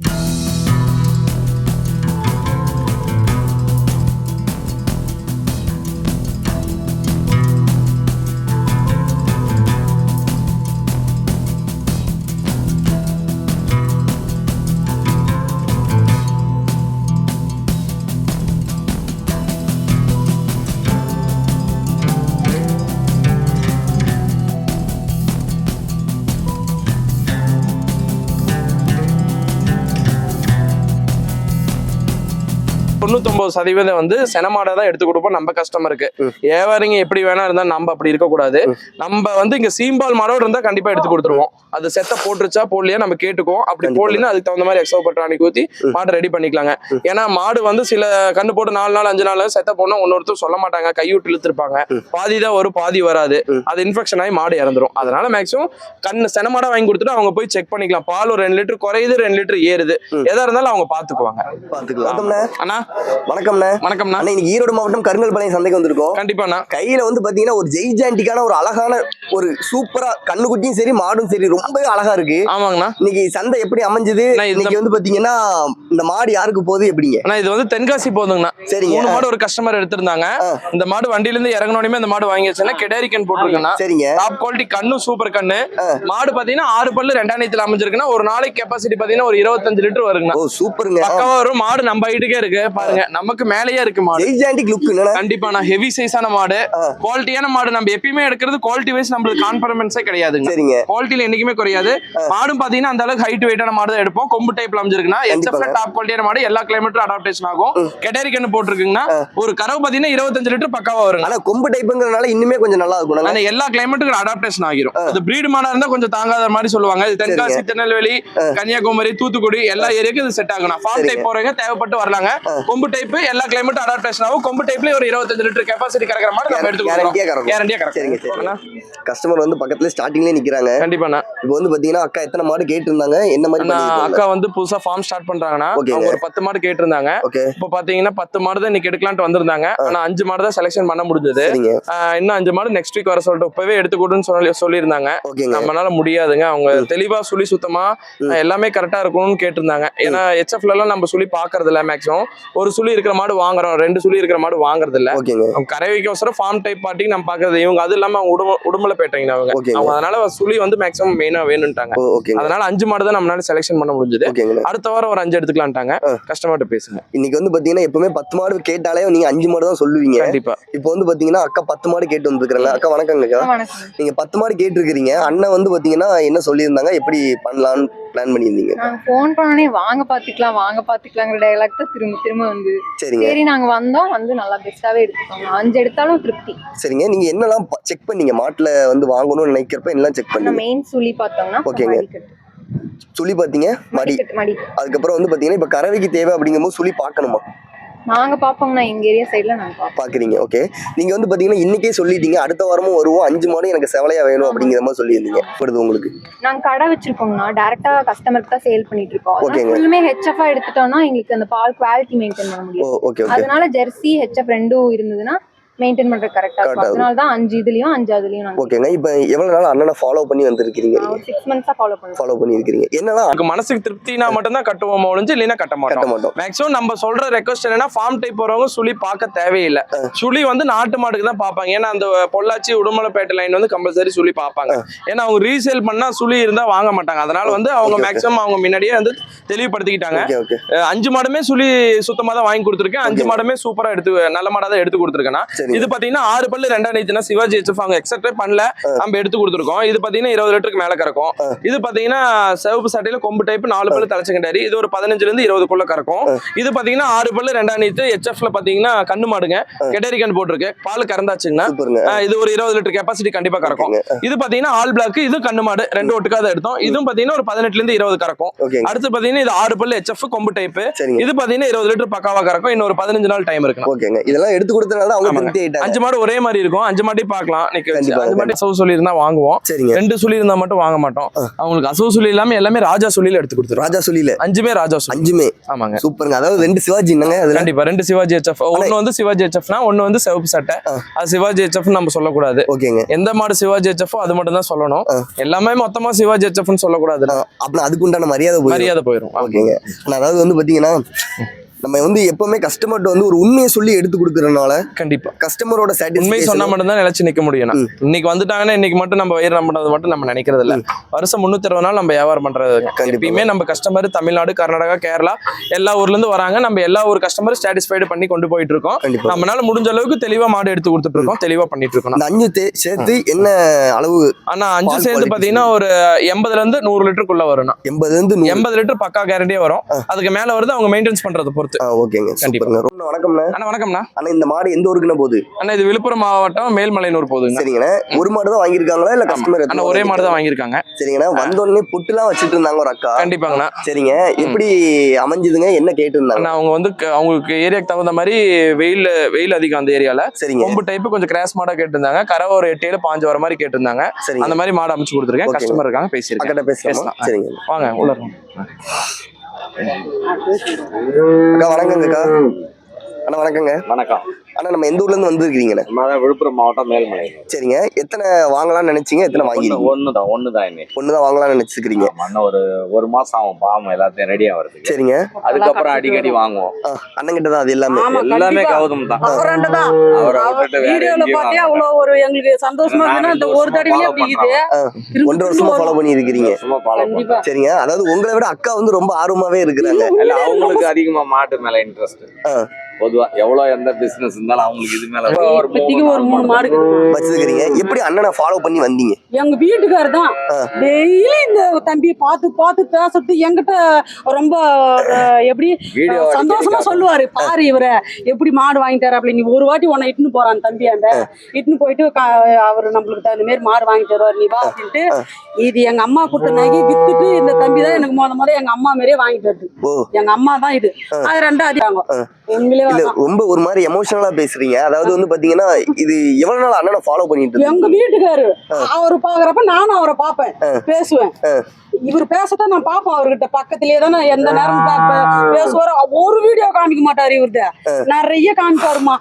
Bye. தொண்ணூத்தொன்பது சதவீதம் வந்து செனமாடை தான் எடுத்து கொடுப்போம். நம்ம கஸ்டமருக்கு ஏவாரிங்க எப்படி வேணா இருந்தா நம்ம அப்படி இருக்கக்கூடாது நம்ம வந்து இங்க சீம்பால் மாடோட இருந்தா கண்டிப்பா எடுத்து கொடுத்துருவோம். அது செத்த போட்டுருச்சா போடலையா நம்ம கேட்டுக்குவோம். அப்படி. போடலின்னா அதுக்கு தகுந்த மாதிரி எக்ஸோ பட்டாணிக்கு ஊத்தி மாடு ரெடி பண்ணிக்கலாங்க. ஏன்னா மாடு வந்து சில கண்ணு போட்டு நாலு நாள் அஞ்சு நாள் செத்த போனா ஒன்னொருத்தர் சொல்ல மாட்டாங்க. கைவிட்டு இழுத்துருப்பாங்க. பாதி தான் வரும் பாதி வராது. அது இன்ஃபெக்ஷன் ஆகி மாடு இறந்துரும். அதனால மேக்ஸிமம் கண்ணு செனமாடை வாங்கி கொடுத்துட்டு அவங்க போய் செக் பண்ணிக்கலாம். பால் ஒரு ரெண்டு லிட்டர் குறையுது ரெண்டு லிட்டர் ஏறுது. எதா இருந்தாலும் அவங்க பாத்துக்குவாங்க பாத்துக்கலாம் அண்ணா. வணக்கம்ண்ணே. வணக்கம்ண்ணா. இன்னைக்கு ஈரோடு மாவட்டம் கருங்கல்பாளையம் சந்தைக்கு வந்திருக்கோம். கண்டிப்பாண்ணா. கையில வந்து பாத்தீங்கன்னா ஒரு ஜெய்ஜாண்டிக்கான ஒரு அழகான ஒரு சூப்பரா கண்ணுக்குட்டியும் சரி மாடும் சரி ரொம்பவே அழகா இருக்கு. ஆமாங்கண்ணா. இன்னைக்கு சந்தை எப்படி அமைஞ்சது? இன்னைக்கு வந்து பாத்தீங்கன்னா இந்த மாடு யாருக்கு போகுது எப்படிங்க? அண்ணா இது வந்து தென்காசி போதுங்கண்ணா. சரிங்க. மூணு மாடு ஒரு கஸ்டமர் எடுத்திருந்தாங்க. இந்த மாடு வண்டியில இருந்து இறங்கினோடனே இந்த மாடு வாங்கி வச்சுன்னா கெடேரிக்கன் போட்டிருக்கேன்னா சரிங்க. டாப் குவாலிட்டி கண்ணு சூப்பர் கண்ணு. மாடு பாத்தீங்கன்னா ஆறு பல்லு ரெண்டாயிரத்துல அமைஞ்சிருக்குன்னா ஒரு நாளைக்கு கெப்பாசிட்டி பாத்தீங்கன்னா ஒரு இருபத்தஞ்சு லிட்டர் வருங்கண்ணா. சூப்பருங்க. பக்கவா வரும். மாடு நம்ம ஹைட்டுக்கே இருக்கு. பாருங்க நமக்கு மேலேயே இருக்கு மாடு. ஜெய்ஜாண்டிக் லுக் கண்டிப்பா நான் ஹெவி சைஸான மாடு. குவாலிட்டியான மாடு நம்ம எப்பயுமே எடுக்கிறது குவாலிட்டி வைஸ் நம்மளுக்கு கான்ஃபிடன்ஸே கிடையாதுங்க. சரிங்க. குவாலிட்டியில என்னைக்குமே குறையாது. மாடும் பாத்தீங்கன்னா அந்த அளவுக்கு ஹைட் வெயிட்டான மாடு தான் எடுப்போம். கொம்பு டைப்ல அமைஞ்சிருக்குன்னா கண்டிப்பாங்க. டாப் குவாலிட்டியான மாடு எல்லா கிளைமேட்டும் அடாப்டேஷன் ஆகும். கெட்டரி கண்ணு போட்டிருக்குங்கன்னா ஒரு கறவு பாத்தீங்கன்னா இருபத்தஞ்சு லிட்டர் பக்காவா வருங்க. ஆனா கொம்பு டைப்புங்கிறனால இன்னுமே கொஞ்சம் நல்லா இருக்கும் ஆனா எல்லா கிளைமேட்டுக்கும் அடாப்டேஷன் ஆகிரும். அது பிரீடு மாடா இருந்தா கொஞ்சம் தாங்காத மாதிரி சொல்லுவாங்க. இது தென்காசி திருநெல்வேலி கன்னியாகுமரி தூத்துக்குடி எல்லா ஏரியாக்கும் இது செட் ஆகும். ஃபார்ம். டைப் போறவங்க தேவைப்பட்டு வரலாங்க. கொம்பு டைப் எல்லா கிளைமேட்டும் அடாப்டேஷன் ஆகும். கொம்பு டைப்ல ஒரு இருபத்தஞ்சு லிட்டர் கெப்பாசிட்டி கறக்கிற மாதிரி நம்ம எடுத்து கேரண்டியா கறக்கும். கேரண்டியா சரிங்க கறக்குங்க சரிங்க கஸ்டமர் வந்து பக்கத்துல ஸ்டார்டிங்லயே நிக்கிறாங்க. கண்டிப்பாண்ணா. இப்போ வந்து பாத்தீங்கன்னா அக்கா எத்தனை மாடு கேட்டிருந்தாங்க? என்ன மாதிரி அக்கா வந்து புதுசா ஃபார்ம் ஸ்டார்ட் பண்றாங்கன்னா. அவங்க ஒரு பத்து மாடு கேட்டிருந்தாங்க. ஓகே. இப்போ பாத்தீங்கன்னா பத்து மாடு தான் இன்னைக்கு எடுக்கலான்ட்டு வந்திருந்தாங்க. ஆனா அஞ்சு மாடு தான் செலெக்ஷன் பண்ண முடிஞ்சது. இன்னும் அஞ்சு மாடு நெக்ஸ்ட் வீக் வர சொல்லிட்டு இப்பவே எடுத்து கொடுன்னு சொல்லி சொல்லியிருந்தாங்க. நம்மளால முடியாதுங்க. அவங்க தெளிவா சுழி சுத்தமா எல்லாமே கரெக்டா இருக்கணும்னு கேட்டிருந்தாங்க. ஏன்னா ஹெச்எஃப்ல எல்லாம் நம்ம சுழி பாக்குறது இல்ல மேக்ஸிமம் ஒரு சுழி இருக்கிற மாடு வாங்குறோம் ரெண்டு சுழி இருக்கிற மாடு வாங்குறது இல்ல கறவைக்கோசரம் ஃபார்ம் டைப் பார்ட்டி நம்ம பாக்குறது இவங்க அது இல்லாம அவங்க உடும உடுமலை பேட்டைங்க அவங்க. அவங்க அதனால சுழி வந்து மேக்ஸிமம் மெயினா வேணும்ட்டாங்க. அதனால அஞ்சு மாடு தான் நம்மளால செலெக்ஷன் பண்ண முடிஞ்சது. அடுத்த வாரம் ஒரு அஞ்சு எடுத்துக்கலான்ட்டாங்க. கஸ்டமர்கிட்ட பேசுங்க. இன்னைக்கு வந்து பாத்தீங்கன்னா எப்பவுமே பத்து மாடு கேட்டாலே நீங்க அஞ்சு மாடு தான் சொல்லுவீங்க. கண்டிப்பா. இப்போ வந்து பாத்தீங்கன்னா அக்கா பத்து மாடு கேட்டு வந்துருக்காங்க அக்கா வணக்கங்க அக்கா. வணக்கம். நீங்க பத்து மாடு கேட்டிருக்கிறீங்க. அண்ணன் வந்து பாத்தீங்கன்னா என்ன சொல்லியிருந்தாங்க? எப்படி பண்ணலாம்னு பிளான் பண்ணியிருந்தீங்க? ஃபோன் பண்ணோடனே வாங்க பாத்துக்கலாம் வாங்க பாத்துக்கலாங்கிற டைலாக் தான் திரும்ப திரும்ப வந்து. சரிங்க. சரி நாங்க வந்தோம். வந்து நல்லா பெஸ்ட்டாவே எடுத்துக்கோங்க. அஞ்சு எடுத்தாலும் திருப்தி. சரிங்க. நீங்க என்னெல்லாம் செக் பண்ணீங்க? மாட்டுல வந்து வாங்கணும்னு நினைக்கிறப்ப என்னெல்லாம் செக் பண்ணீங்க? மெயின் சுழி பார்த்தோம்னா ஓகேங்க. சுழி பாத்தீங்க மடி. அதுக்கப்புறம் வந்து பாத்தீங்கன்னா இப்ப கறவைக்கு தேவை அப்படிங்கும்போது சுழி பார்க்கணுமா? நாங்க பாப்போம்னா எங்க ஏரியா சைடுல நாங்க பாப்போம். பாக்குறீங்க ஓகே நீங்க வந்து பாத்தீங்கன்னா இன்னைக்கே சொல்லிட்டீங்க அடுத்த வாரமும் வருவோம் அஞ்சு மாடு எனக்கு செவலையா வேணும் அப்படிங்கிற மாதிரி சொல்லியிருந்தீங்க. வருது உங்களுக்கு? நாங்க கடை வச்சிருக்கோம்னா டைரக்டா கஸ்டமருக்கு தான் சேல் பண்ணிட்டு இருக்கோம். ஃபுல்லுமே ஹெச்எஃப் எடுத்துட்டோம்னா எங்களுக்கு அந்த பால் குவாலிட்டி மெயின்டைன் பண்ண முடியும் அதனால ஜெர்சி ஹெச்எஃப் ரெண்டும் இருந்ததுன்னா மெயின்டைன் பண்றது கரெக்டா இருக்கும். அதனால தான் அஞ்சு இதுலயும் அஞ்சு அதுலயும் ஓகேங்க இப்போ எவ்வளவு நாள் அண்ணனை ஃபாலோ பண்ணி ஒரு சிக்ஸ் மந்த்ஸா ஃபாலோ பண்றோம் ஃபாலோ பண்ணியிருக்கிறீங்க. என்னெல்லாம் நமக்கு மனசுக்கு திருப்தினா மட்டும்தான் கட்டுவோம் ஒழிஞ்சு இல்லைன்னா கட்ட கட்ட மாட்டோம். மாட்டோம் மேக்ஸிமம் நம்ம சொல்ற ரெக்வஸ்ட் என்னன்னா ஃபார்ம் டைப் போறவங்க சுழி பார்க்க தேவையில்லை. சுழி வந்து நாட்டு மாட்டுக்கு தான் பார்ப்பாங்க. ஏன்னா அந்த பொள்ளாச்சி உடுமலைப்பேட்டை லைன் வந்து கம்பல்சரி சுழி பார்ப்பாங்க. ஏன்னா அவங்க ரீசேல் பண்ணா சுழி இருந்தா வாங்க மாட்டாங்க. அதனால வந்து அவங்க. மேக்ஸிமம் அவங்க முன்னாடியே வந்து தெளிவுபடுத்திக்கிட்டாங்க. அஞ்சு மாடுமே சுழி சுத்தமா தான் வாங்கி கொடுத்துருக்கேன். அஞ்சு. மாடுமே சூப்பரா எடுத்து நல்ல மாடா தான் எடுத்து கொடுத்துருக்கேன் சரி. இது பாத்தீங்கன்னா ஆறு பல்லு ரெண்டாம் நீச்சுனா சிவாஜி ஹெச்எஃப் அவங்க எக்ஸப்டே பண்ணல நம்ம எடுத்து கொடுத்துருக்கோம். இது பாத்தீங்கன்னா இருபது லிட்டருக்கு மேல கறக்கும். இது பாத்தீங்கன்னா சிவப்பு சட்டையில கொம்பு டைப் நாலு பல்லு தலைச்சங்கண்டாரி இது ஒரு பதினஞ்சுல இருந்து இருபதுக்குள்ள கறக்கும். இது பாத்தீங்கன்னா ஆறு பல்லு ரெண்டாம் நீத்து ஹெச்எஃப்ல பாத்தீங்கன்னா கண்ணு மாடுங்க. கெட்டரி கண் போட்டிருக்கு. பால் கறந்தாச்சுங்கன்னா அஹ் இது ஒரு இருபது லிட்டர் கெப்பாசிட்டி கண்டிப்பா கறக்கும். இது பாத்தீங்கன்னா ஆல் பிளாக் இது கண்ணு மாடு. ரெண்டு ஒட்டுக்காத எடுத்தோம். இதுவும் பாத்தீங்கன்னா ஒரு பதினெட்டுல இருந்து இருபது கறக்கும். அடுத்து பாத்தீங்கன்னா இது ஆறு பல்லு ஹெச்எஃப் கொம்பு டைப் இது பாத்தீங்கன்னா இருபது லிட்டர் பக்காவா கறக்கும். இன்னொரு பதினஞ்சு நாள் டைம் இருக்கு ஓகேங்க. இதெல்லாம் எடுத்து கொடுத்தனால தான் அவங்க அஞ்சு மாடு ஒரே மாதிரி இருக்கும். அஞ்சு மாட்டையும் பார்க்கலாம். அஞ்சு மாட்டி அசவு சொல்லி இருந்தா வாங்குவோம். சரிங்க. ரெண்டு சொல்லி இருந்தா மட்டும் வாங்க மாட்டோம். அவங்களுக்கு அசவு சொல்லி இல்லாம எல்லாமே ராஜா சொல்லியில எடுத்து கொடுத்துருவோம். ராஜா சொல்லில அஞ்சுமே ராஜா சொல்லி. அஞ்சுமே. ஆமாங்க. சூப்பருங்க. அதாவது ரெண்டு சிவாஜி என்னங்க கண்டிப்பா. ரெண்டு சிவாஜி ஹெச்எஃப் ஒன்னு வந்து சிவாஜி ஹெச்எஃப்னா ஒன்னு வந்து சிவப்பு சட்டை. அது சிவாஜி ஹெச்எஃப் நம்ம சொல்லக்கூடாது. ஓகேங்க. எந்த மாடு சிவாஜி ஹெச்எஃப் அது மட்டும் தான் சொல்லணும். எல்லாமே மொத்தமா சிவாஜி ஹெச்எஃப்னு சொல்லக்கூடாது அப்புறம் அதுக்கு உண்டான மரியாதை மரியாதை போயிடும் ஓகேங்க. அதாவது வந்து பாத்தீங்கன்னா நம்ம வந்து எப்பவுமே கஸ்டமர்கிட்ட வந்து ஒரு உண்மையை சொல்லி எடுத்து கொடுக்கறதுனால கண்டிப்பா. கஸ்டமரோட உண்மை சொன்னா மட்டும் தான் நிலைச்சு நிக்க முடியும். இன்னைக்கு வந்துட்டாங்கன்னா இன்னைக்கு மட்டும் நம்ம வயிறு நம்பினது மட்டும் நம்ம நினைக்கிறது இல்ல வருஷம் முன்னூத்தி அறுபது நாள் நம்ம வியாபாரம் பண்றது. எப்பயுமே நம்ம கஸ்டமர் தமிழ்நாடு கர்நாடகா கேரளா எல்லா ஊர்ல இருந்து வராங்க. நம்ம எல்லா ஊர் கஸ்டமர் சாட்டிஸ்ஃபைடு பண்ணி கொண்டு போயிட்டு இருக்கோம். நம்மளால முடிஞ்ச அளவுக்கு தெளிவா மாடு எடுத்து கொடுத்துட்டு இருக்கோம். தெளிவா பண்ணிட்டு இருக்கோம். அஞ்சு சேர்த்து என்ன அளவு ஆனா அஞ்சு quality பாத்தீங்கன்னா ஒரு எண்பதுல இருந்து நூறு லிட்டருக்குள்ள வரும் எண்பதுல இருந்து எண்பது லிட்டர் பக்கா கேரண்டியா வரும். அதுக்கு மேல வருது அவங்க மெயின்டைன்ஸ் பண்றதை பொறுத்து. ஆ, ஓகேங்க. கண்டிப்பா. சூப்பருங்க. ரொம்ப வணக்கம்ண்ணே. அண்ணா வணக்கம்ண்ணா. ஆனா இந்த மாடு எந்த ஊருக்குண்ணே போகுது? அண்ணா இது விழுப்புரம் மாவட்டம் மேல்மலையனூர் போகுதுங்க. சரிங்கண்ணே. ஒரு மாடு தான் வாங்கியிருக்காங்களா இல்ல கஸ்டமர் அண்ணா ஒரே மாடு தான் வாங்கியிருக்காங்க. சரிங்கண்ணா. வந்தோடனே புட்டுலாம் வச்சுட்டு இருந்தாங்க ஒரு அக்கா. கண்டிப்பாங்கண்ணா. சரிங்க. எப்படி அமைஞ்சதுங்க? என்ன கேட்டு இருந்தாங்க அண்ணா அவங்க வந்து அவங்களுக்கு ஏரியாக்கு தகுந்த மாதிரி வெயில் வெயில் அதிகம் அந்த ஏரியால. சரிங்க. கொம்பு டைப் கொஞ்சம் கிராஸ் மாடா கேட்டிருந்தாங்க. கரை ஒரு எட்டு ஏழு பாஞ்சு வர மாதிரி கேட்டிருந்தாங்க. சரிங்க. அந்த மாதிரி மாடு அமைச்சு கொடுத்துருக்கேன். கஸ்டமர் இருக்காங்க பேசியிருக்கேன். பேசலாமா. சரிங்க. வாங்க உள்ள. அக்கா வணக்கங்க அண்ணா வணக்கங்க. வணக்கம். அண்ணா நம்ம எந்த ஊர்ல இருந்து வந்திருக்கீங்கண்ணே விழுப்புரம் மாவட்டம் மேல்மலை. சரிங்க. எத்தனை வாங்கலாம்னு நினைச்சீங்க? எத்தனை வாங்கிருக்கீங்க ஒன்று தான் ஒன்று தான் இன்னைக்கு ஒன்று தான் வாங்கலாம்னு நினைச்சிருக்கீங்க இன்னும் ஒரு ஒரு மாசம் ஆகும் பாவம் எல்லாத்தையும் ரெடி ஆகிறதுக்கு சரிங்க. அதுக்கப்புறம் அடிக்கடி வாங்குவோம். அண்ணன் கிட்ட தான் அது எல்லாமே? எல்லாமே. கௌதம் தான். அவரை விட்டுட்டு வீடியோல வாங்க ஒரு எங்களுக்கு சந்தோஷமா இருக்குன்னா இந்த ஒரு தடவையே follow அப்படி ஒன்றரை வருஷமா ஃபாலோ. பண்ணி இருக்கிறீங்க சும்மா ஃபாலோ கண்டிப்பா. சரிங்க. அதாவது உங்களை விட அக்கா வந்து ரொம்ப ஆர்வமாவே இருக்கிறாங்க. இல்ல அவங்களுக்கு அதிகமா மாட்டு மேல இன்ட்ரெஸ்ட் பொதுவா எவ்வளவு எந்த பிசினஸ் இருந்தாலும் அவங்களுக்கு இது மேல ஒரு ஒரு மூணு மாடு. வச்சிருக்கிறீங்க. எப்படி அண்ணனை ஃபாலோ பண்ணி வந்தீங்க? எங்க வீட்டுக்காரர் தான். டெய்லி இந்த தம்பியை பார்த்து பார்த்து பேசுறது என்கிட்ட ரொம்ப எப்படி சந்தோஷமா சொல்லுவாரு. பாரு இவரை எப்படி மாடு வாங்கி தர அப்படி. நீ ஒரு வாட்டி உன்னை இட்டுன்னு போறான் தம்பி அந்த. இட்டுன்னு போயிட்டு அவர் நம்மளுக்கு தகுந்த மாதிரி மாடு வாங்கி தருவார் நீ வா அப்படின்ட்டு இது எங்க அம்மா கொடுத்த நகை வித்துட்டு இந்த தம்பி தான் எனக்கு முத முத எங்க அம்மா மாதிரியே வாங்கி தருது எங்க அம்மா தான் இது. அது ரெண்டும் அதிகாங்க இல்ல. ரொம்ப ஒரு மாதிரி எமோஷனலா பேசுறீங்க. அதாவது வந்து பாத்தீங்கன்னா இது எவ்வளவு நாள் அண்ணனை ஃபாலோ பண்ணிட்டு? எங்க வீட்டுக்காரு. அவரு பாக்குறப்ப நானும் அவரை பாப்பேன் பேசுவேன். இவர் பேசத்தான் நான் பாப்பேன் அவர்கிட்ட. பக்கத்திலேயே தான் நான் எந்த நேரம் பேசுவாரு ஒரு வீடியோ காமிக்க மாட்டாரு இவர்கிட்ட. நிறைய காமிப்பாருமா.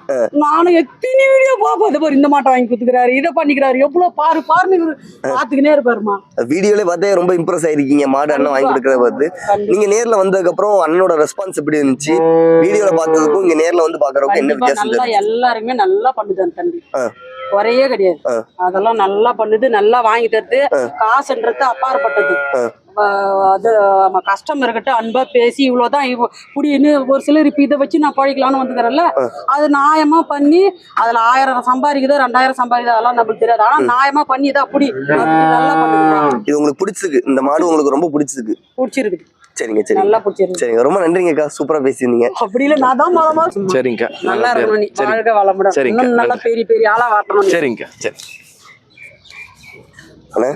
நானும் எத்தனை வீடியோ பாப்போம் பாரு இந்த மாட்டை வாங்கி குத்துக்கிறாரு இதை பண்ணிக்கிறாரு எவ்வளவு பாரு பாருன்னு இவரு பாத்துக்கினே இருப்பாருமா. வீடியோல பார்த்தே ரொம்ப இம்ப்ரெஸ் ஆயிருக்கீங்க மாடு அண்ணன் வாங்கி கொடுக்கறத பார்த்து. நீங்க நேர்ல வந்ததுக்கு அப்புறம் அண்ணனோட ரெஸ்பான்ஸ் எப்படி இருந்துச்சு? வீடியோல பார்த்ததுக்கும் இங்க நேர்ல வந்து பாக்குறதுக்கும் என்ன வித்தியாசம்? எல்லாருமே நல்லா பண்ணுது அந்த தம்பி. குறையே கிடையாது. அதெல்லாம் நல்லா பண்ணுது நல்லா வாங்கி தருது. காசுன்றது அப்பாற்பட்டது. அது கஸ்டமர் கிட்ட அன்பா பேசி இவ்வளவுதான் இவ்வ இப்படின்னு ஒரு சிலர் இப்ப இதை வச்சு நான் பழிக்கலாம்னு வந்துக்கிறேன்ல. அது நியாயமா பண்ணி அதுல ஆயிரம் சம்பாதிக்குதோ ரெண்டாயிரம் சம்பாதிக்குதோ அதெல்லாம் நம்மளுக்கு தெரியாது. ஆனா நியாயமா பண்ணி தான் அப்படி நல்லா இது உங்களுக்கு பிடிச்சிருக்கு. இந்த மாடு உங்களுக்கு ரொம்ப பிடிச்சிருக்கு. பிடிச்சிருக்கு சரிங்க சரிங்க. நல்லா பிடிச்சிருக்கு சரிங்க ரொம்ப நன்றிங்கக்கா. சூப்பரா பேசியிருந்தீங்க. அப்படி இல்ல நான் தான் மொதமா சரிங்க நல்லா இருக்கணும் நீ. சரி வாழ்க வளமுடன். சரிங்க. நல்லா பெரிய பெரிய ஆளா வரணும் நீ. சரிங்க சரி. அண்ணே?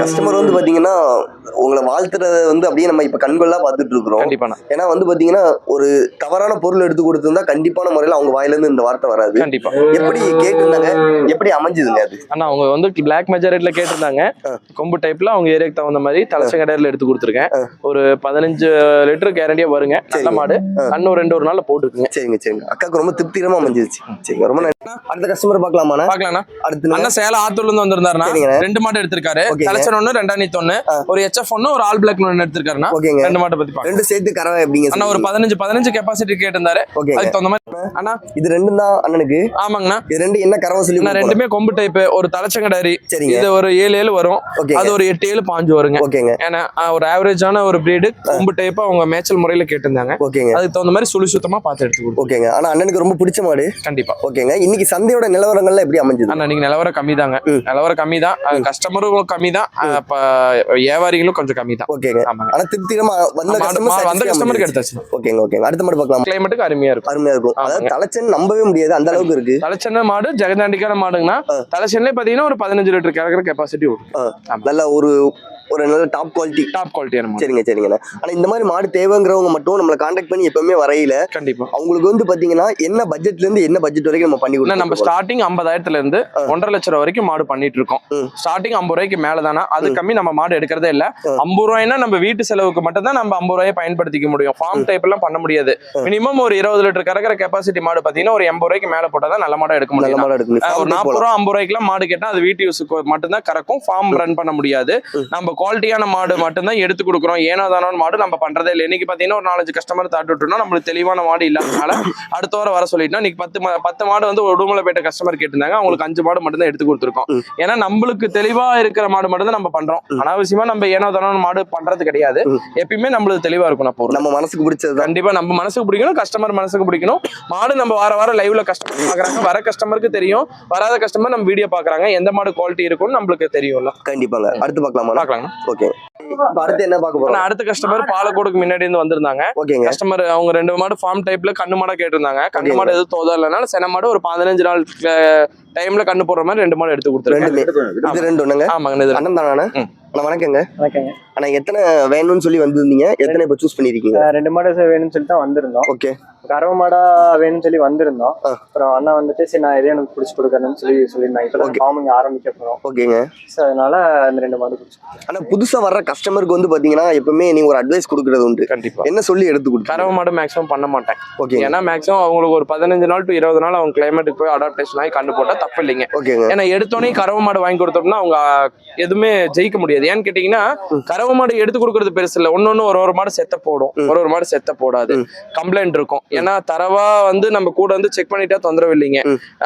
கஸ்டமர் வந்து பாத்தீங்கன்னா உங்களை வாழ்த்துறத வந்து அப்படியே நம்ம இப்ப கண்கொள்ளா பார்த்துட்டு இருக்கிறோம். கண்டிப்பாண்ணா ஏன்னா வந்து பாத்தீங்கன்னா ஒரு தவறான பொருள் எடுத்து கொடுத்திருந்தா கண்டிப்பான முறையில அவங்க வாயில இருந்து இந்த வார்த்தை வராது. கண்டிப்பா. எப்படி கேட்டிருந்தாங்க? எப்படி அமைஞ்சதுங்க அது? அண்ணா அவங்க வந்து பிளாக் மெஜாரிட்டில கேட்டிருந்தாங்க. கொம்பு டைப்ல அவங்க ஏரியாக்கு தகுந்த மாதிரி தலைச்சங்கடையில எடுத்து கொடுத்துருக்கேன். ஒரு பதினஞ்சு லிட்டர் கேரண்டியா வருங்க. நல்ல. மாடு. ஆ. இன்னும் ரெண்டு ஒரு நாள்ல போட்டுருக்குங்க சரிங்க சரிங்க. அக்காக்கு ரொம்ப திருப்திகரமா அமைஞ்சிருச்சு. சரிங்க ரொம்ப நன்றி. அடுத்த கஸ்டமர் பார்க்கலாமாண்ணா. பாக்கலாம்ண்ணா அடுத்து அண்ணா சேலம் ஆத்தூர்ல இருந்து வந்திருந்தாருண்ணா. சரிங்க. ரெண்டு மாடு எடுத்திருக்காரு. ஒண்ணு ரெண்டாணித்து ஒண்ணு. ஆ. ஒரு எச்எஃப் ஒண்ணு ஒரு ஆல் பிளாக் ஒண்ணு எடுத்திருக்காருண்ணா. ஓகேங்க. ரெண்டு மாட்டை பத்தி ரெண்டு சேர்த்து கறவை எப்படிங்க அண்ணா ஒரு பதினஞ்சு பதினஞ்சு கெப்பாசிட்டி கேட்டிருந்தாரு. ஓகேங்க. அதுக்கு தகுந்த மாதிரி அண்ணா. இது ரெண்டும் தான் அண்ணனுக்கு? ஆமாங்கண்ணா. இது ரெண்டு என்ன கறவை சொல்லி அண்ணா ரெண்டுமே கொம்பு டைப் ஒரு தலைச்சங்கடாரி? சரிங்க. இது ஒரு ஏழு ஏழு வரும். அது ஒரு எட்டு ஏழு பாஞ்சு வருங்க. ஓகேங்க. ஏன்னா ஒரு ஆவரேஜான ஒரு பிரீடு கொம்பு டைப் அவங்க மேய்ச்சல் முறையில கேட்டிருந்தாங்க. ஓகேங்க. அதுக்கு தகுந்த மாதிரி சுழி சுத்தமா பார்த்து எடுத்து ஓகேங்க. ஆனா அண்ணனுக்கு ரொம்ப பிடிச்ச மாடு. கண்டிப்பா. ஓகேங்க. இன்னைக்கு சந்தையோட நிலவரங்கள்லாம் எப்படி அமைஞ்சது? ஆனா நீங்க நிலவரம் கம்மி தாங்க. நிலவரம் கம்மி தான் கஸ்டமரும் கம்மி தான் வியாபாரிகளும் கொஞ்சம் கம்மி தான் ஓகேங்க ஆனா திருப்திகரமா வந்த கஸ்டமர் வந்த கஸ்டமருக்கு எடுத்தாச்சு. ஓகேங்க ஓகேங்க அடுத்த மாடு பார்க்கலாம்? கிளைமேட்டுக்கு அருமையா இருக்கும். அருமையா இருக்கும். அதாவது. தலைச்சன் நம்பவே முடியாது. அந்த அளவுக்கு இருக்கு. தலைச்சென்ன மாடு ஜெகதாண்டிக்கான மாடுங்கன்னா தலைச்சென்னை பாத்தீங்கன்னா ஒரு பதினஞ்சு லிட்டர் கறக்கிற கெப்பாசிட்டி வரும். நல்ல ஒரு ஒரு நல்ல டாப் குவாலிட்டி டாப் குவாலிட்டியான மாடு. சரிங்க சரிங்கண்ணா. ஆனா இந்த மாதிரி மாடு தேவைங்கிறவங்க மட்டும் நம்மளை காண்டாக்ட் பண்ணி எப்பவுமே வரையில. கண்டிப்பா. அவங்களுக்கு வந்து பாத்தீங்கன்னா என்ன பட்ஜெட்ல இருந்து என்ன பட்ஜெட் வரைக்கும் நம்ம பண்ணி இல்ல நம்ம ஸ்டார்டிங் ஐம்பதாயிரத்துல இருந்து ஒன்றரை லட்சம் ரூபா வரைக்கும் மாடு பண்ணிட்டு இருக்கோம். ஸ்டார்டிங் ஐம்பது ரூபாய்க்கு மேல தானே அது கம்மி நம்ம மாடு எடுக்கிறதே இல்ல. ஐம்பது ரூபாய்னா நம்ம வீட்டு செலவுக்கு மட்டும் தான் நம்ம ஐம்பது ரூபாயை பயன்படுத்திக்க முடியும். ஃபார்ம் டைப் எல்லாம் பண்ண முடியாது. மினிமம் ஒரு இருபது லிட்டர் கறக்கிற கெப்பாசிட்டி மாடு பாத்தீங்கன்னா ஒரு எண்பது ரூபாய்க்கு மேல போட்டா தான் நல்ல மாடா எடுக்க முடியும். ஒரு நாற்பது. ரூபா ஐம்பது ரூபாய்க்குலாம் மாடு கேட்டா அது வீட்டு யூஸுக்கு மட்டும்தான் கறக்கும். ஃபார்ம் ரன் பண்ண முடியாது. நம்ம குவாலிட்டியான மாடு மட்டும்தான் எடுத்து கொடுக்குறோம். ஏனோ தானோ மாடு நம்ம பண்றதே இல்லை. இன்னைக்கு பாத்தீங்கன்னா ஒரு நாலஞ்சு கஸ்டமர் தாட்டு விட்டுருந்தோம். நம்மளுக்கு தெளிவான மாடு இல்லாதனால அடுத்த வாரம் வர சொல்லிட்டோம். இன்னைக்கு பத்து மா- பத்து மாடு வந்து உடுமலைப்பேட்டை கஸ்டமர் கேட்டிருந்தாங்க. அவங்களுக்கு அஞ்சு மாடு மட்டும் தான் எடுத்து கொடுத்துருக்கோம். ஏன்னா நம்மளுக்கு தெளிவா இருக்கிற மாடு மட்டும் தான் நம்ம பண்றோம். அனாவசியமா நம்ம ஏனோ தானோ மாடு பண்றது கிடையாது. எப்பயுமே நம்மளுக்கு தெளிவா இருக்கும் நான் நம்ம மனசுக்கு பிடிச்சதுதான் கண்டிப்பா நம்ம மனசுக்கு பிடிக்கணும் கஸ்டமர் மனசுக்கு பிடிக்கணும். மாடு நம்ம வார வாரம் லைவ்ல கஸ்டமர் பாக்குறாங்க. வர கஸ்டமருக்கு தெரியும். வராத கஸ்டமர் நம்ம வீடியோ பாக்குறாங்க. எந்த மாடு குவாலிட்டி இருக்கும்னு நம்மளுக்கு தெரியும்ல. கண்டிப்பாங்க. அடுத்து பார்க்கலாமா? பாக்கலாம் ஓகே. அடுத்து என்ன பார்க்க போறோம் அடுத்த கஸ்டமர் பாலக்கோடுக்கு முன்னாடி இருந்து வந்திருந்தாங்க. ஓகேங்க. கஸ்டமர் அவங்க ரெண்டு மாடு ஃபார்ம் டைப்ல கண்ணு மாடா கேட்டிருந்தாங்க. கண்ணு. மாடு எதுவும் தோதா இல்லைனால சென மாடு ஒரு பதினஞ்சு நாள் டைம்ல கண்ணு போடுற மாதிரி ரெண்டு மாடு எடுத்து கொடுத்துருக்கேன் ரெண்டுமே. இது ரெண்டு ஒண்ணுங்க? ஆமாங்க இது அண்ணன் தானே. அண்ணா வணக்கங்க. வணக்கங்க. அண்ணா எத்தனை வேணும்னு சொல்லி வந்திருந்தீங்க? எத்தனை இப்ப சூஸ் பண்ணிருக்கீங்க? ரெண்டு மாடு வேணும்னு சொல்லி தான் வந்திருந்தோம். ஓகே. கறவை மாடா வேணும்னு சொல்லி வந்திருந்தோம். அப்புறம் அண்ணா வந்துட்டு சரி நான் எதே எனக்கு பிடிச்சி கொடுக்கறேன்னு சொல்லி சொல்லியிருந்தாங்க. இப்போ. ஃபார்மிங் ஆரம்பிக்க போறோம். ஓகேங்க. ஸோ அதனால அந்த ரெண்டு மாடு பிடிச்சி ஆனா புதுசா வர்ற கஸ்டமருக்கு வந்து பாத்தீங்கன்னா எப்பவுமே நீங்க ஒரு அட்வைஸ் கொடுக்கறது உண்டு. கண்டிப்பா. என்ன சொல்லி எடுத்து கொடுத்து கறவை மாடு மேக்ஸிமம் பண்ண மாட்டேன். ஓகேங்க. ஏன்னா மேக்ஸிமம் அவங்களுக்கு ஒரு பதினஞ்சு நாள் டு இருபது நாள் அவங்க கிளைமேட்டுக்கு போய் அடாப்டேஷன் ஆகி கண்ணு போட்டா தப்பு இல்லைங்க. ஓகேங்க. ஏன்னா எடுத்தோடனே கறவை மாடு வாங்கி கொடுத்தோம்னா அவங்க எதுவுமே ஜெயிக்க முடியாது. ஏன்னு கேட்டீங்கன்னா கறவை மாடு எடுத்து கொடுக்கறது பெருசு இல்ல. ஒன்னொன்னு ஒரு ஒரு மாடு செத்த போடும். ஒரு ஒரு மாடு செத்த போடாது. கம்ப்ளைண்ட் இருக்கும். ஏன்னா தரவா வந்து நம்ம கூட வந்து செக் பண்ணிட்டா தொந்தரவு இல்லைங்க.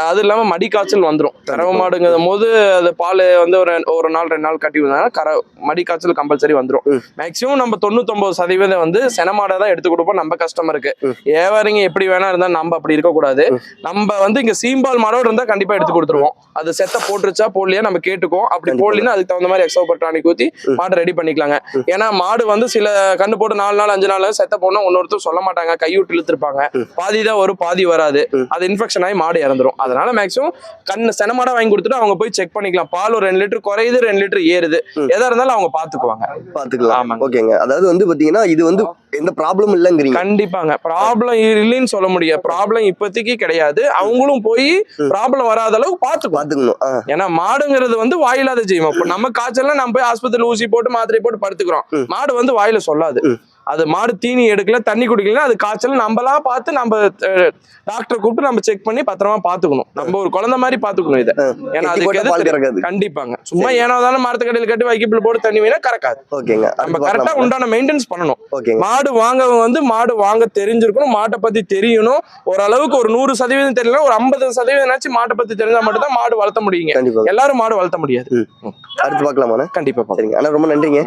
அது இல்லாம மடி காய்ச்சல் வந்துரும். கறவை மாடுங்கும் போது அது பால் வந்து ஒரு ஒரு நாள் ரெண்டு நாள் கட்டி வந்தாங்க கற மடி காய்ச்சல் கம்பல்சரி வந்துரும். ம். மேக்ஸிமம் நம்ம தொண்ணூத்தொன்பது சதவீதம் வந்து சென மாடை தான் எடுத்து கொடுப்போம். நம்ம கஸ்டமருக்கு. ஏவாரிங்க எப்படி வேணா இருந்தா நம்ம அப்படி இருக்க கூடாது. நம்ம வந்து இங்க சீம்பால் மாடோட இருந்தா கண்டிப்பா எடுத்து கொடுத்துருவோம். அது செத்த போட்டுருச்சா போடலையா நம்ம கேட்டுக்குவோம். அப்படி. போடலின்னா அதுக்கு தகுந்த மாதிரி எக்ஸோ டானிக் ஊத்தி மாடு ரெடி பண்ணிக்கலாங்க. ஏன்னா மாடு வந்து சில கண்ணு போட்டு நாலு நாள் அஞ்சு நாள் செத்த போடணும் ஒன்னொருத்தர் சொல்ல மாட்டாங்க. கைவிட்டு இழுத்துருப்பாங்க. பாதி தான் வரும் பாதி வராது. அது இன்ஃபெக்ஷன் ஆகி மாடு இறந்துரும். அதனால மேக்ஸிமம் கண்ணு சென மாடா வாங்கி கொடுத்துட்டு அவங்க போய் செக் பண்ணிக்கலாம். பால் ஒரு ரெண்டு லிட்டர் குறையுது ரெண்டு லிட்டர் ஏறுது. எதா இருந்தாலும் அவங்க பாத்துக்குவாங்க பாத்துக்கலாம் ஆமாங்க. ஓகேங்க. அதாவது வந்து பாத்தீங்கன்னா இது வந்து எந்த ப்ராப்ளம் இல்லைங்கிறீங்க. கண்டிப்பாங்க. ப்ராப்ளம் இல்லைன்னு சொல்ல முடியாது. ப்ராப்ளம் இப்போதைக்கு கிடையாது. அவங்களும் போய் ப்ராப்ளம் வராத அளவுக்கு பாத்துக்குவாங்க பாத்துக்கணும் ஆ, ஏன்னா மாடுங்கிறது வந்து வாயில்லாத ஜீவம். நம்ம காய்ச்சல்னா நம்ம போய் ஆஸ்பத்திரியில் ஊசி போட்டு மாத்திரை போட்டு படுத்துக்கிறோம். மாடு வந்து வாயில சொல்லாது. அது மாடு தீனி எடுக்கல தண்ணி குடிக்கல அது காய்ச்சல். நம்மளா பார்த்து நம்ம டாக்டரை கூப்பிட்டு நம்ம செக் பண்ணி பத்திரமா பாத்துக்கணும் நம்ம ஒரு குழந்தை மாதிரி பாத்துக்கணும் இதை. ஏன்னா அதுக்கு கண்டிப்பாங்க. சும்மா ஏனோ தானே மரத்து கடையில் கட்டி வைக்கப்பில் போட்டு தண்ணி வேணா கறக்காது. ஓகேங்க. நம்ம கரெக்டா. உண்டான மெயின்டெனன்ஸ் பண்ணணும். ஓகேங்க. மாடு வாங்கவங்க வந்து மாடு வாங்க தெரிஞ்சிருக்கணும் மாட்டை பத்தி தெரியணும். ஓரளவுக்கு ஒரு நூறு சதவீதம் தெரியல ஒரு ஐம்பது சதவீதம் மாட்டை பத்தி தெரிஞ்சா மட்டும் தான் மாடு வளர்த்த முடியுங்க. எல்லாரும் மாடு வளர்த்த முடியாது. அடுத்து பார்க்கலாமாண்ணா? கண்டிப்பா. சரிங்க. அண்ணா ரொம்ப நன்றிங்க.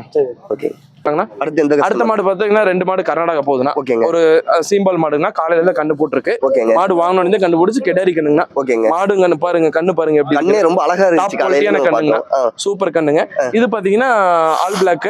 ஓகே. பாருங்கண்ணா. அடுத்து மாடு பாத்தீங்கன்னா ரெண்டு மாடு கர்நாடகா போகுதுன்னா ஓகேங்க. ஒரு சீம்பால் மாடுங்கன்னா காலையில இருந்து கண்டு போட்டிருக்கு. ஓகேங்க. மாடு வாங்கணும் கண்டு பிடிச்சி கெடாரி கண்ணுங்கண்ணா ஓகே மாடு கண்ணு பாருங்க கண்ணு பாருங்க எப்படி கண்ணே ரொம்ப அழகா இருந்துச்சு கண்ணுங்க. சூப்பர் கண்ணுங்க. இது பாத்தீங்கன்னா ஆல் பிளாக்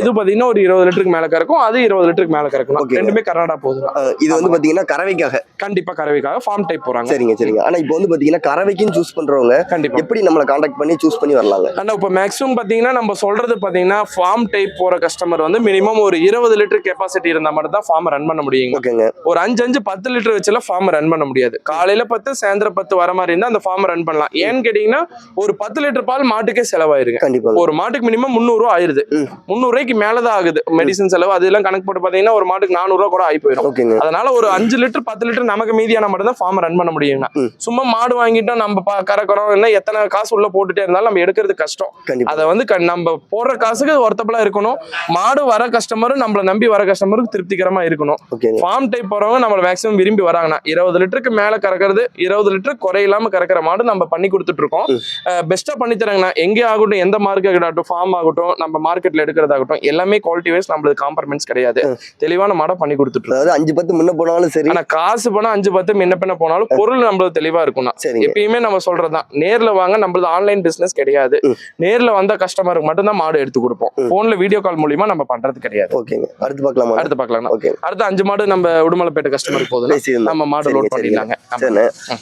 இது பாத்தீங்கன்னா ஒரு இருபது லிட்டருக்கு மேல கறக்கும் அது இருபது லிட்டருக்கு மேல கறக்கும். ரெண்டுமே கர்நாடகா போகுது இது வந்து பாத்தீங்கன்னா கறவைக்காக? கண்டிப்பா கறவைக்காக ஃபார்ம் டைப் போறாங்க. சரிங்க சரிங்க. ஆனா இப்போ வந்து பாத்தீங்கன்னா கறவைக்குன்னு சூஸ் பண்றவங்க கண்டிப்பா. எப்படி நம்மளை காண்டாக்ட் பண்ணி சூஸ் பண்ணி வரலாங்க? ஆனா இப்போ மேக்ஸிமம் பாத்தீங்கன்னா நம்ம சொல்றது பாத்தீங்கன்னா ஃபார்ம் டைப் போற கஸ்டமர் வந்து மினிமம் ஒரு இருபது லிட்டர் கெப்பாசிட்டி இருந்தா மட்டும் தான் ஃபார்ம் ரன் பண்ண முடியுங்க. ஓகேங்க. ஒரு அஞ்சு அஞ்சு பத்து லிட்டர் வச்சுலாம் ஃபார்ம் ரன் பண்ண முடியாது. காலையில பத்து சாயந்தரம் பத்து வர மாதிரி இருந்தா அந்த ஃபார்ம் ரன் பண்ணலாம். ஏன்னு கேட்டீங்கன்னா ஒரு பத்து லிட்டர் பால் மாட்டுக்கே செலவாயிருங்க. ஒரு மாட்டுக்கு மினிமம் முந்நூறு ரூபா ஆயிருது. ம். முந்நூறு ரூபாய்க்கு மேலதான் ஆகுது. மெடிசன் செலவு. அதெல்லாம் கணக்கு போட்டு பாத்தீங்கன்னா ஒரு மாட்டுக்கு நானூறு ரூபா கூட ஆகி போயிடும் அதனால ஒரு அஞ்சு லிட்டர் பத்து லிட்டர் நமக்கு மீதியான மட்டும் தான் ஃபார்ம் ரன் பண்ண முடியுங்க. சும்மா மாடு வாங்கிட்டோம் நம்ம கறக்குறோம் என்ன எத்தனை காசு உள்ள போட்டுட்டே இருந்தாலும் நம்ம எடுக்கிறது கஷ்டம். அதை வந்து நம்ம போடுற காசுக்கு ஒர்த்தபிளா இருக்கணும். மாடு வர கஸ்டமரும் நம்மள நம்பி வர கஸ்டமருக்கு திருப்திகரமா இருக்கணும். ஃபார்ம் டைப் போறவங்க நம்மள மேக்ஸிமம் விரும்பி வராங்கன்னா இருபது லிட்டருக்கு மேல கறக்கிறது இருபது லிட்டர் குறையில்லாம கறக்கிற மாடு நம்ம பண்ணி கொடுத்துட்டு இருக்கோம் பெஸ்டா பண்ணி தராங்கண்ணா எங்கே ஆகட்டும் எந்த மார்க்கெட் ஆகட்டும் ஃபார்ம் ஆகட்டும் நம்ம மார்க்கெட்ல எடுக்கிறதாகட்டும் எல்லாமே குவாலிட்டி வைஸ் நம்மளுக்கு காம்ப்ரமைஸ் கிடையாது. தெளிவான மாடை பண்ணி கொடுத்துட்டு இருக்கோம் அதாவது அஞ்சு பத்து முன்ன போனாலும் சரி. ஆனா காசு பணம் அஞ்சு பத்து முன்ன பின்ன போனாலும் பொருள் நம்மளுக்கு தெளிவா இருக்கும்னா. எப்பயுமே நம்ம சொல்றதுதான். நேர்ல வாங்க நம்மளது ஆன்லைன் பிசினஸ் கிடையாது. நேர்ல வந்த கஸ்டமருக்கு மட்டும் தான் மாடு எடுத்து கொடுப்போம். போன்ல வீடியோ கால் மூலியமா நம்ம பண்றது கிடையாது. ஓகேங்க. அடுத்து பார்க்கலாமா? அடுத்து பார்க்கலாம் ஓகே. அடுத்து அஞ்சு மாடு நம்ம உடுமலைப்பேட்டை போகுதுன்னா பேசியிருந்தோம். நம்ம மாடு லோட் பண்ணிடலாங்க.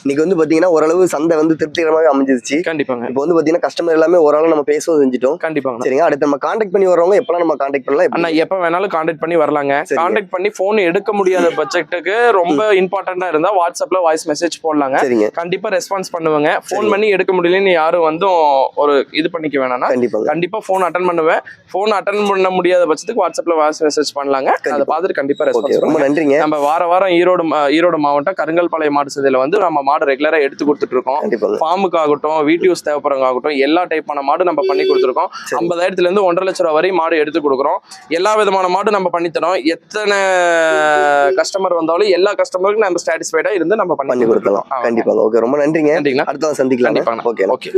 இன்னைக்கு வந்து பாத்தீங்கன்னா ஓரளவு சந்தை வந்து திருப்திகரமாவே அமைஞ்சிருச்சு. கண்டிப்பாங்க. இப்போ வந்து பாத்தீங்கன்னா கஸ்டமர் எல்லாமே ஓரளவு நம்ம பேசவும் செஞ்சுட்டோம். கண்டிப்பாங்க. சரிங்க. அடுத்து நம்ம காண்டாக்ட் பண்ணி வர்றவங்க எப்பலாம் நம்ம காண்டாக்ட் பண்ணலாம்? அண்ணா எப்ப வேணாலும் காண்டாக்ட் பண்ணி வரலாங்க. காண்டாக்ட் பண்ணி போன் எடுக்க முடியாத பட்ஜெட்டுக்கு ரொம்ப இம்பார்ட்டண்டா இருந்தா வாட்ஸ்அப்ல வாய்ஸ் மெசேஜ் போடலாங்க. சரிங்க. கண்டிப்பா ரெஸ்பான்ஸ் பண்ணுவேங்க. சரிங்க. பண்ணி எடுக்க முடியலன்னு யாரும் வந்து ஒரு இது பண்ணிக்க வேணாம்னா கண்டிப்பாங்க. கண்டிப்பா ஃபோன் அட்டன் பண்ணுவேன். ஃபோன் அட்டன் பண்ண முடியாத பட்சத்துக்கு வாட்ஸ்அப்ல வாய்ஸ் மெசேஜ் பண்ணலாங்க. அதை. பார்த்துட்டு கண்டிப்பா ரெஸ்பான்ஸ் ரொம்ப நன்றிங்க. நம்ம வார வாரம் ஈரோடு மா- ஈரோடு மாவட்டம் கருங்கல்பாளையம் மாடு சந்தையில வந்து நம்ம மாடு ரெகுலரா எடுத்து கொடுத்துட்டு இருக்கோம். ஃபார்முக்கு ஆகட்டும் வீட்டு யூஸ் தேவைப்படுறவங்க ஆகட்டும் எல்லா டைப்பான மாடு நம்ம பண்ணி கொடுத்துருக்கோம். ஐம்பதாயிரத்துல இருந்து ஒன்றரை லட்சம் ரூபா வரை மாடு எடுத்து கொடுக்குறோம். எல்லா விதமான மாடு நம்ம பண்ணித்தரோம் எத்தனை கஸ்டமர் வந்தாலும் எல்லா கஸ்டமருக்கும் நம்ம சாட்டிஸ்ஃபைடா இருந்து நம்ம பண்ணி கொடுக்கலாம். கண்டிப்பாங்க. ஓகே ரொம்ப நன்றிங்க. நன்றிங்கண்ணா அடுத்த சந்திக்கலாம் ஓகே ஓகே.